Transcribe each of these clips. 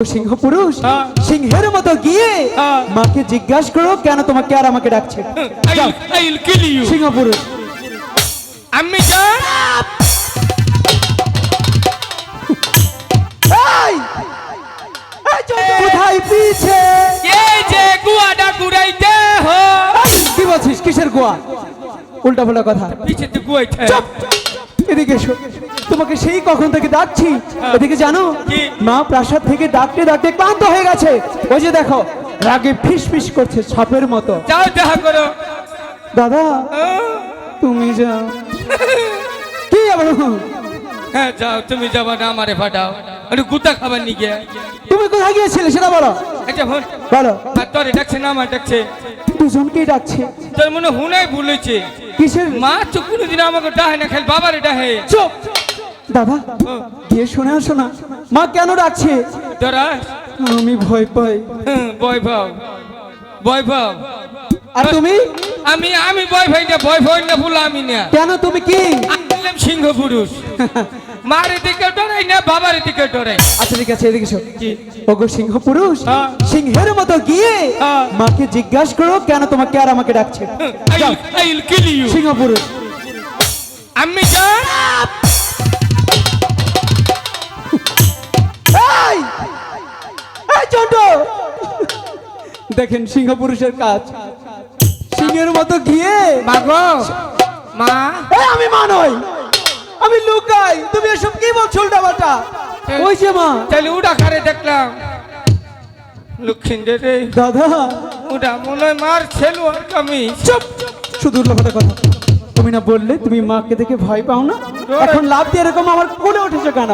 সিংহ পুরুষ হ্যাঁ। সিংহের মতো গিয়ে হ্যাঁ। মাকে জিজ্ঞাসা করো কেন তোমাকে আর আমাকে ডাকছে? you. সিংহ পুরুষ আমি জান এই! এই চন্দ্র, কোথায় পিছে? যে গুয়াটা ঘুরাইতে হো। কি বলছিস? কিসের গোয়া? উল্টা পাল্টা কথা। পিছে তো গুয়াইতে। এদিকে এসো। তোমাকে সেই কখন থেকে ডাকছি? এদিকে জানো? মা প্রাসাদ থেকে ডাকতে ডাকতে ক্লান্ত হয়ে গেছে। ওই যে দেখো রাগে ফিস ফিস করছে সাপের মতো। যাও দেখা করো। দাদা তুমি যাও। কি আবার হ্যাঁ যাও তুমি যাবা না আমারে ফাটাও একটু গুতা খাবার নিয়ে গিয়ে। তুমি কোথায় গিয়েছিলে সেটা বলো। আচ্ছা হন বলো। তোরে ডাকছে না আমার ডাকছে। দুজনকেই ডাকছে। তোর মনে হুনাই ভুলেছে কিসের? মা তো কোনোদিন আমাকে ডাহে না খেল বাবারে ডাহে। চুপ। দাদা গিয়ে শুনে আসো না। মা কেন ডাকছে? আমি ভয় পাই। বৈভব বৈভব আর তুমি? আমি আমি বয় ভাই না বয় ভাই না ভুল আমি না। কেন তুমি কি? সিংহ পুরুষ। মার দিকে ডরাই না বাবার দিকে ডরাই। আচ্ছা ঠিক আছে এদিকে ওগো সিংহ পুরুষ হ্যাঁ। সিংহের মতো গিয়ে হ্যাঁ। মাকে জিজ্ঞাসা করো কেন তোমাকে আর আমাকে ডাকছে. সিংহ পুরুষ। আমি জান দেখেন সিংহ পুরুষের কাজ। সিংহের মতো গিয়ে মাগো মা। আমি মা নই আমি লুকাই তুমি এসব কি বলছো উল্টা পাল্টা ওই যে মা। তাহলে উড়া খারে দেখলাম। লক্ষ্মীন্দর রে দাদা। উড়া মনে মার ছেলু আর কামি চুপ। শুধু উল্টাপাল্টা কথা। তুমি না বললে তুমি মাকে দেখে ভয় পাও না? এখন লাভ দিয়ে এরকম আমার কোলে উঠেছে কেন?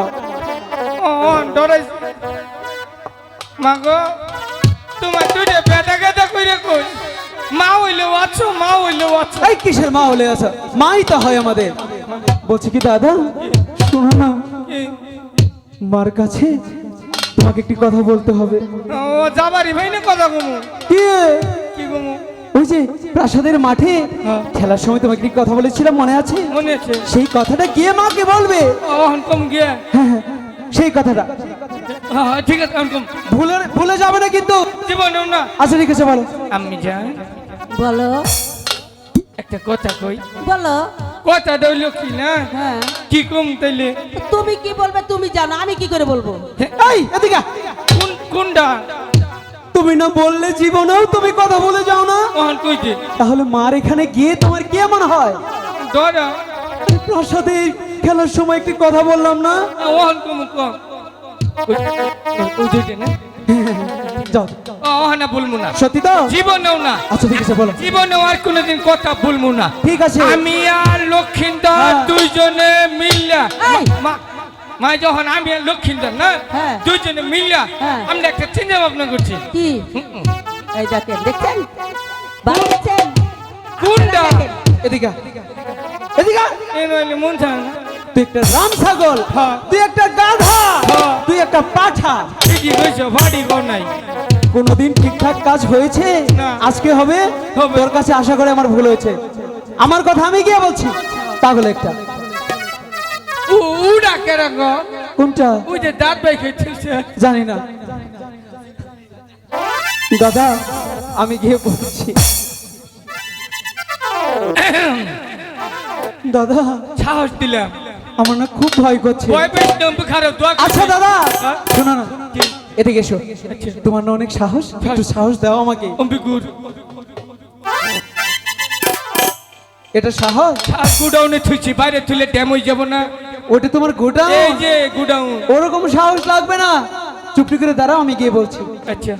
ডরাই মাগো তোমার দুইটা বেটা গেটা কইরে কই? মা হইলে আছো মা হইলে আছো। এই কিসের মা হলে আছো? মাই তো হয় আমাদের। বলছি কি দাদা? শোনো না। মার কাছে তোমাকে একটি কথা বলতে হবে। ও যাবারি ভাই না কথা কমু। কি? কি কমু? ওই যে প্রাসাদের মাঠে খেলার সময় তোমাকে একটি কথা বলেছিলাম মনে আছে? মনে আছে। সেই কথাটা গিয়ে মাকে বলবে। অহন কম গিয়া। হ্যাঁ হ্যাঁ। সেই কথাটা। হ্যাঁ ঠিক আছে ভুলে ভুলে যাবে না কিন্তু। জীবনেও না। আচ্ছা ঠিক আছে বলো। আমি যাই বলো। একটা কথা কই। বলো। কথা দইল কি না? হ্যাঁ। কি কম তাইলে? তুমি কি বলবে তুমি জানো আমি কি করে বলব? এই এদিকে কোন কোনটা? তুমি না বললে জীবনেও তুমি কথা বলে যাও না। অহন কইতে তাহলে মার এখানে গিয়ে তোমার কি এমন হয় ডরা প্রাসাদে খেলার সময় একটি কথা বললাম না? অহন কম কম। ওই দুইটা না যাও অহনা বলব না। সত্যি তো? জীবনেও না। আচ্ছা ঠিক আছে বলো। জীবনেও আর কোনোদিন কথা বলব না। ঠিক আছে। আমি আর লক্ষিন্দর হ্যাঁ। দুইজনে মিল্লা মা- মা যখন আমি আর লক্ষিন্দর না হ্যাঁ। দুইজনে মিল্লা হ্যাঁ। আমরা একটা চিন্তা ভাবনা করছি। কি? এই দেখেন দেখছেন? ভালো কোনটা? এদিকে এদিকে এ নইলে মন চায় না। তুই একটা রাম ছাগল হ্যাঁ। তুই একটা গাধা হ্যাঁ। তুই একটা পাঠা। ঠিকই কইছো বাড়ি ঘর নাই। কোনোদিন ঠিকঠাক কাজ হয়েছে? আজকে হবে। তোর কাছে আশা করে আমার ভুল হয়েছে। আমার কথা আমি গিয়ে বলছি? পাগল একটা। উড়া কেরকম কোনটা? ওই যে দাঁত বাই খেয়েছে জানি না। দাদা আমি গিয়ে বলছি। দাদা। সাহস দিলাম। আমার না খুব ভয় করছে। আচ্ছা দাদা! হ্যাঁ? শোনো না কি? এদিকে এসো। তোমার না অনেক সাহস একটু সাহস। দাও আমাকে। এটা সাহস? আর গুডাউনে থুইছি বাইরে তুলে ড্যাম হয়ে যাব না। ওটা তোমার গোটা এই যে গুডাউন। ওরকম সাহস লাগবে না। চুপটি করে দাঁড়াও আমি গিয়ে বলছি। আচ্ছা।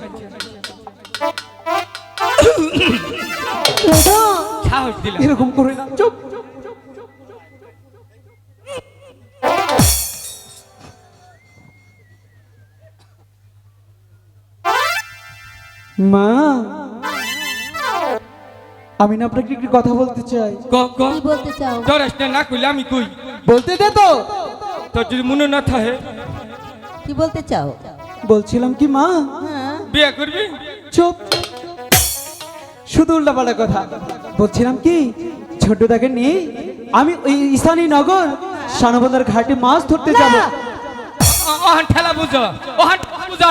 দাদা! সাহস দিলাম। এরকম করে না চুপ। মা আমি না আপনাকে একটি কথা বলতে চাই। ক বলতে চাও? ডরাস না না কইলে আমি কই? বলতে দে তো। তোর যদি মনে না থাকে। কি বলতে চাও? বলছিলাম কি মা? হ্যাঁ। বিয়ে করবি? চুপ। শুধু উল্টাপাল্টা কথা। বলছিলাম কি ছোটদাকে নিয়ে আমি ওই ইসানি নগর সানবন্দর ঘাটে মাছ ধরতে যাব। অহন ঠেলা বুঝো অহন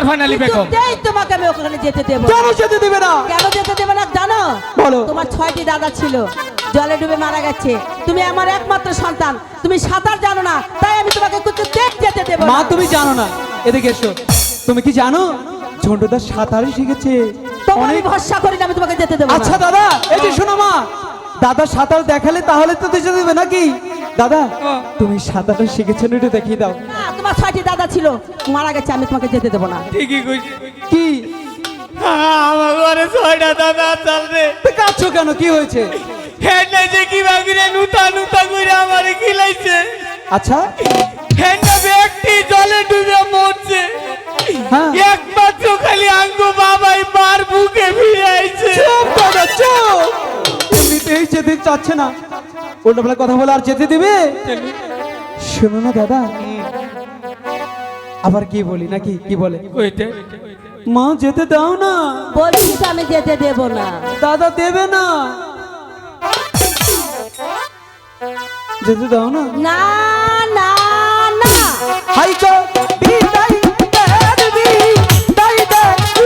ফাইনালি বেগম। তোমাকে আমি ওখানে যেতে দেবো। কেন যেতে দেবে না? কেন যেতে দেবে না জানো? বলো। তোমার ছয়টি দাদা ছিল জলে ডুবে মারা গেছে। তুমি আমার একমাত্র সন্তান তুমি সাঁতার জানো না তাই আমি তোমাকে কিছুতেই যেতে দেবো মা তুমি জানো না। এদিকে এসো। তুমি কি জানো? ঝন্টুদা সাঁতারই শিখেছে। অনেক ভরসা করি না আমি তোমাকে যেতে দেবো আচ্ছা দাদা এই যে শোনো মা। দাদা সাঁতার দেখালে তাহলে তো যেতে দেবে নাকি? দাদা হ্যাঁ। তুমি সাঁতারটা শিখেছেন একটু দেখিয়ে দাও। তোমার ছয়টি দাদা ছিল মারা গেছে আমি তোমাকে যেতে দেবো না। ঠিকই কইছি কি? আমার ঘরে ছয়টা দাদা চাল কাঁদছো কেন? কি হয়েছে? হেডনা যে কি বাগিরে নুতা নুতা করে আমারে খিলাইছে। আচ্ছা। হেডনা ব্যক্তি জলে ডুবে মরছে। হ্যাঁ। খালি আঙ্গু বাবাই বুকে ফিরে আইছে। চুপ দাদা চুপ। এমনিতেই যেতে চাচ্ছে না। উল্টো কথা বলে আর যেতে দিবে? শোনো না দাদা। আবার কি বলি নাকি? কি বলে? মা যেতে দাও না। বলিস তো আমি যেতে দেব না। দাদা দেবে না। যেতে দাও না। না না না। হাই তো